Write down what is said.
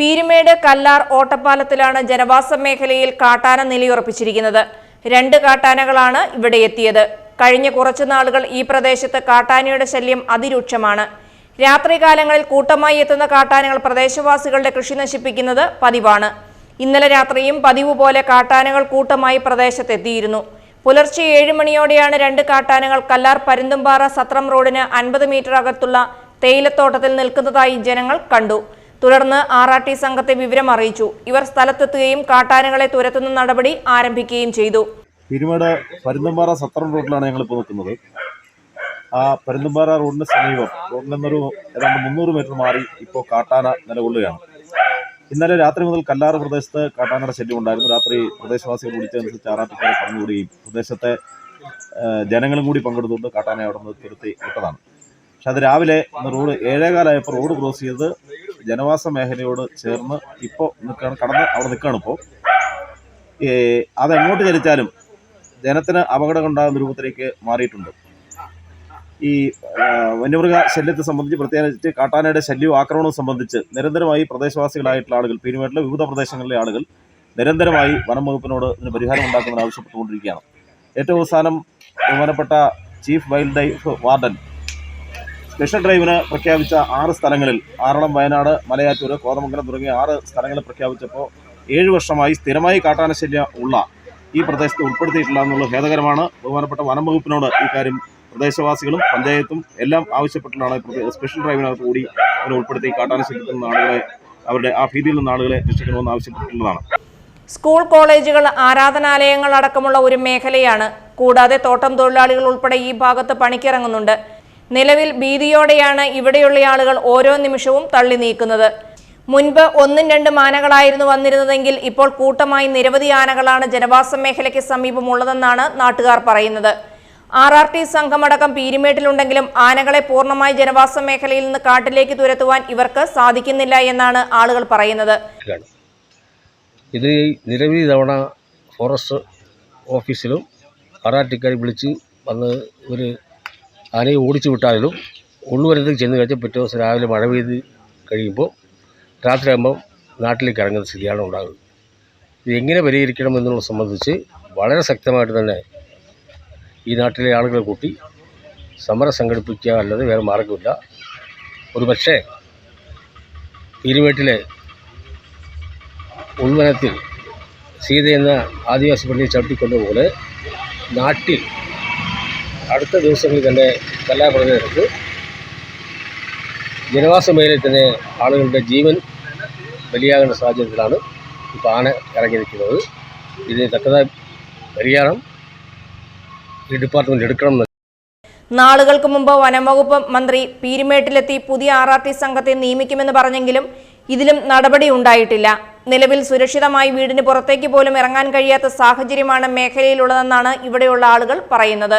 പീരുമേട് കല്ലാർ ഓട്ടപ്പാലത്തിലാണ് ജനവാസ മേഖലയിൽ കാട്ടാന നിലയുറപ്പിച്ചിരിക്കുന്നത്. രണ്ട് കാട്ടാനകളാണ് ഇവിടെ എത്തിയത്. കഴിഞ്ഞ കുറച്ചു നാളുകൾ ഈ പ്രദേശത്ത് കാട്ടാനയുടെ ശല്യം അതിരൂക്ഷമാണ്. രാത്രികാലങ്ങളിൽ കൂട്ടമായി എത്തുന്ന കാട്ടാനകൾ പ്രദേശവാസികളുടെ കൃഷി നശിപ്പിക്കുന്നത് പതിവാണ്. ഇന്നലെ രാത്രിയും പതിവ് പോലെ കാട്ടാനകൾ കൂട്ടമായി പ്രദേശത്തെത്തിയിരുന്നു. പുലർച്ചെ ഏഴ് മണിയോടെയാണ് രണ്ട് കാട്ടാനകൾ കല്ലാർ പരുന്തുംപാറ സത്രം റോഡിന് അൻപത് മീറ്റർ അകത്തുള്ള തേയിലത്തോട്ടത്തിൽ നിൽക്കുന്നതായി ജനങ്ങൾ കണ്ടു. തുടർന്ന് ആർ ആർ ടി സംഘത്തെ വിവരം അറിയിച്ചു. ഇവർ സ്ഥലത്തെത്തുകയും കാട്ടാനകളെ തുരത്തുന്ന നടപടി ആരംഭിക്കുകയും ചെയ്തു. പിരുമേട് പരുന്തുംപാറ സത്രം റോഡിലാണ് ഞങ്ങൾ ഇപ്പോൾ നിൽക്കുന്നത്. ആ പരുന്തുംപാറ റോഡിന് സമീപം റോഡിൽ നിന്നൊരു ഏതാണ്ട് മുന്നൂറ് മീറ്റർ മാറി ഇപ്പോൾ കാട്ടാന നിലകൊള്ളുകയാണ്. ഇന്നലെ രാത്രി മുതൽ കല്ലാറ് പ്രദേശത്ത് കാട്ടാനയുടെ ശല്യം ഉണ്ടായിരുന്നു. രാത്രി പ്രദേശവാസികൾ വിളിച്ചതനുസരിച്ച് ആറാട്ടിക്കാരെ പറഞ്ഞുകൂടിയും പ്രദേശത്തെ ജനങ്ങളും കൂടി പങ്കെടുത്തുകൊണ്ട് കാട്ടാനെ അവിടെ നിന്ന് തുരുത്തി വിട്ടതാണ്. പക്ഷെ അത് രാവിലെ ഇന്ന് റോഡ് ഏഴേകാലായപ്പോൾ റോഡ് ക്രോസ് ചെയ്ത് ജനവാസ മേഖലയോട് ചേർന്ന് ഇപ്പോൾ നിൽക്കുകയാണ്. കടന്ന് അവിടെ നിൽക്കുകയാണ് ഇപ്പോൾ അതെങ്ങോട്ട് ചലിച്ചാലും ജനത്തിന് അപകടം ഉണ്ടാകുന്ന രൂപത്തിലേക്ക് മാറിയിട്ടുണ്ട്. ഈ വന്യമൃഗ ശല്യത്തെ സംബന്ധിച്ച് പ്രത്യേകിച്ച് കാട്ടാനയുടെ ശല്യവും ആക്രമണവും സംബന്ധിച്ച് നിരന്തരമായി പ്രദേശവാസികളായിട്ടുള്ള ആളുകൾ പീരുമേട്ടിലെ വിവിധ പ്രദേശങ്ങളിലെ ആളുകൾ നിരന്തരമായി വനം വകുപ്പിനോട് ഇതിന് പരിഹാരം ഉണ്ടാക്കുന്നതിന് ആവശ്യപ്പെട്ടുകൊണ്ടിരിക്കുകയാണ്. ഏറ്റവും അവസാനം ബഹുമാനപ്പെട്ട chief wildlife warden special ഡ്രൈവിന് പ്രഖ്യാപിച്ച ആറ് സ്ഥലങ്ങളിൽ ആറളം വയനാട് മലയാറ്റൂർ കോതമംഗലം തുടങ്ങിയ ആറ് സ്ഥലങ്ങളിൽ പ്രഖ്യാപിച്ചപ്പോൾ ഏഴ് വർഷമായി സ്ഥിരമായി കാട്ടാനശല്യം ഉള്ള ഈ പ്രദേശത്ത് ഉൾപ്പെടുത്തിയിട്ടില്ല എന്നുള്ളത് ഖേദകരമാണ്. ബഹുമാനപ്പെട്ട വനം വകുപ്പിനോട് ഈ കാര്യം പ്രദേശവാസികളും പഞ്ചായത്തും എല്ലാം ആവശ്യപ്പെട്ടിട്ടാണ് സ്പെഷ്യൽ ഡ്രൈവിനകത്ത് കൂടി അതിനെ ഉൾപ്പെടുത്തി കാട്ടാനശല്യത്തിൽ നിന്ന് ആളുകളെ അവരുടെ ആ ഭീതിയിൽ നിന്ന് ആളുകളെ രക്ഷിക്കണമെന്ന് ആവശ്യപ്പെട്ടിട്ടുള്ളതാണ്. സ്കൂൾ കോളേജുകൾ ആരാധനാലയങ്ങൾ അടക്കമുള്ള ഒരു മേഖലയാണ്. കൂടാതെ തോട്ടം തൊഴിലാളികൾ ഉൾപ്പെടെ ഈ ഭാഗത്ത് പണിക്കിറങ്ങുന്നുണ്ട്. നിലവിൽ ഭീതിയോടെയാണ് ഇവിടെയുള്ള ആളുകൾ ഓരോ നിമിഷവും തള്ളി നീക്കുന്നത്. മുൻപ് ഒന്നും രണ്ടും ആനകളായിരുന്നു വന്നിരുന്നതെങ്കിൽ ഇപ്പോൾ കൂട്ടമായി നിരവധി ആനകളാണ് ജനവാസ മേഖലയ്ക്ക് സമീപമുള്ളതെന്നാണ് നാട്ടുകാർ പറയുന്നത്. ആർ ആർ ടി സംഘമടക്കം പീരിമേട്ടിലുണ്ടെങ്കിലും ആനകളെ പൂർണമായി ജനവാസ മേഖലയിൽ നിന്ന് കാട്ടിലേക്ക് തുരത്തുവാൻ ഇവർക്ക് സാധിക്കുന്നില്ല എന്നാണ് ആളുകൾ പറയുന്നത്. ഇത് നിരവധി തവണ ഫോറസ്റ്റ് ഓഫീസിലും ആർ ആർ ടിക്കാർ വിളിച്ച് വന്ന് ഒരു ആനയെ ഓടിച്ചു വിട്ടാലും ഉള്ളുവരത്തേക്ക് ചെന്ന് കഴിച്ചാൽ പിറ്റേ ദിവസം രാവിലെ മഴ പെയ്ത് കഴിയുമ്പോൾ രാത്രിയാകുമ്പോൾ നാട്ടിലേക്ക് ഇറങ്ങുന്ന സ്ഥിതിയാണ് ഉണ്ടാകുന്നത്. ഇത് എങ്ങനെ പരിഹരിക്കണം എന്നുള്ളത് സംബന്ധിച്ച് വളരെ ശക്തമായിട്ട് തന്നെ ഈ നാട്ടിലെ ആളുകളെ കൂട്ടി സമരം സംഘടിപ്പിക്കുക അല്ലാതെ വേറെ മാർഗമില്ല ഒരു പക്ഷേ ഇരുവേട്ടിലെ ഉൾവനത്തിൽ സീത എന്ന ആദിവാസി പള്ളിയെ ചവിട്ടിക്കൊണ്ടതുപോലെ നാട്ടിൽ അടുത്ത ദിവസങ്ങളിൽ തന്നെ കലാപ്രദേശത്ത് ജനവാസ മേഖലയിൽ തന്നെ ആളുകളുടെ ജീവൻ ബലിയാകുന്ന സാഹചര്യത്തിലാണ് ഇപ്പോൾ ആന ഇറങ്ങി നിൽക്കുന്നത് ഇതിന് തക്കതായ പരിഹാരം ഈ ഡിപ്പാർട്ട്മെന്റ് എടുക്കണം നാളുകൾക്ക് മുമ്പ് വനംവകുപ്പ് മന്ത്രി പീരുമേട്ടിലെത്തി പുതിയ ആർ ആർ ടി സംഘത്തെ നിയമിക്കുമെന്ന് പറഞ്ഞെങ്കിലും ഇതിലും നടപടി ഉണ്ടായിട്ടില്ല. നിലവിൽ സുരക്ഷിതമായി വീടിന് പുറത്തേക്ക് പോലും ഇറങ്ങാൻ കഴിയാത്ത സാഹചര്യമാണ് മേഖലയിലുള്ളതെന്നാണ് ഇവിടെയുള്ള ആളുകൾ പറയുന്നത്.